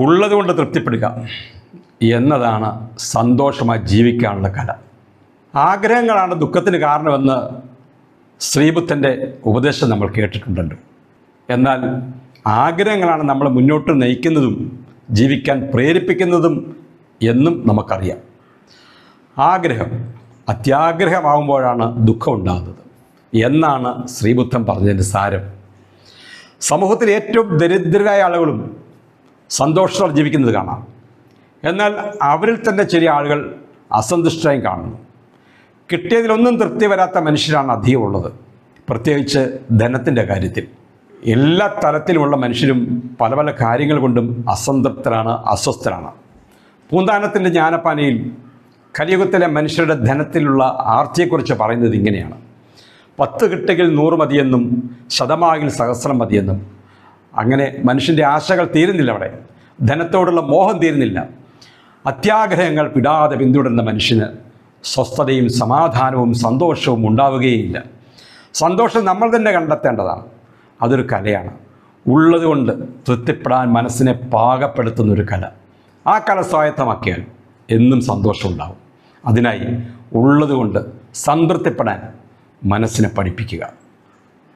ഉള്ളതുകൊണ്ട് തൃപ്തിപ്പെടുക എന്നതാണ് സന്തോഷമായി ജീവിക്കാനുള്ള കല. ആഗ്രഹങ്ങളാണ് ദുഃഖത്തിന് കാരണമെന്ന് ശ്രീബുദ്ധന്റെ ഉപദേശം നമ്മൾ കേട്ടിട്ടുണ്ടല്ലോ. എന്നാൽ ആഗ്രഹങ്ങളാണ് നമ്മളെ മുന്നോട്ട് നയിക്കുന്നതും ജീവിക്കാൻ പ്രേരിപ്പിക്കുന്നതും എന്നും നമുക്കറിയാം. ആഗ്രഹം അത്യാഗ്രഹമാകുമ്പോഴാണ് ദുഃഖം ഉണ്ടാകുന്നത് എന്നാണ് ശ്രീബുദ്ധൻ പറഞ്ഞതിന്റെ സാരം. സമൂഹത്തിൽ ഏറ്റവും ദരിദ്രരായ ആളുകളും സന്തോഷത്തോടെ ജീവിക്കുന്നത് കാണാം. എന്നാൽ അവരിൽ തന്നെ ചില ആളുകൾ അസന്തുഷ്ടയും കാണുന്നു. കിട്ടിയതിലൊന്നും തൃപ്തി വരാത്ത മനുഷ്യരാണ് അധികമുള്ളത് പ്രത്യേകിച്ച് ധനത്തിന്റെ കാര്യത്തിൽ. എല്ലാ തലത്തിലുമുള്ള മനുഷ്യരും പല പല കാര്യങ്ങൾ കൊണ്ടും അസംതൃപ്തരാണ് അസ്വസ്ഥരാണ്. പൂന്താനത്തിന്റെ ജ്ഞാനപ്പാനയിൽ കലിയുഗത്തിലെ മനുഷ്യരുടെ ധനത്തിലുള്ള ആർത്തിയെക്കുറിച്ച് പറയുന്നത് ഇങ്ങനെയാണ്. പത്ത് കിട്ടുകിൽ നൂറ് മതിയെന്നും ശതമാകിൽ സഹസ്രം മതിയെന്നും അങ്ങനെ മനുഷ്യന്റെ ആശകൾ തീരുന്നില്ല അവിടെ. ധനത്തോടുള്ള മോഹം തീരുന്നില്ല. അത്യാഗ്രഹങ്ങൾ പിടാതെ പിന്തുടരുന്ന മനുഷ്യന് സ്വസ്ഥതയും സമാധാനവും സന്തോഷവും ഉണ്ടാവുകയില്ല. സന്തോഷം നമ്മൾ തന്നെ കണ്ടെത്തേണ്ടതാണ്. അതൊരു കലയാണ്. ഉള്ളതുകൊണ്ട് തൃപ്തിപ്പെടാൻ മനസ്സിനെ പാകപ്പെടുത്തുന്ന ഒരു കല. ആ കല സ്വായത്തമാക്കിയാൽ എന്നും സന്തോഷമുണ്ടാവും അതിനായി ഉള്ളതുകൊണ്ട് സംതൃപ്തിപ്പെടാൻ മനസ്സിനെ പഠിപ്പിക്കുക.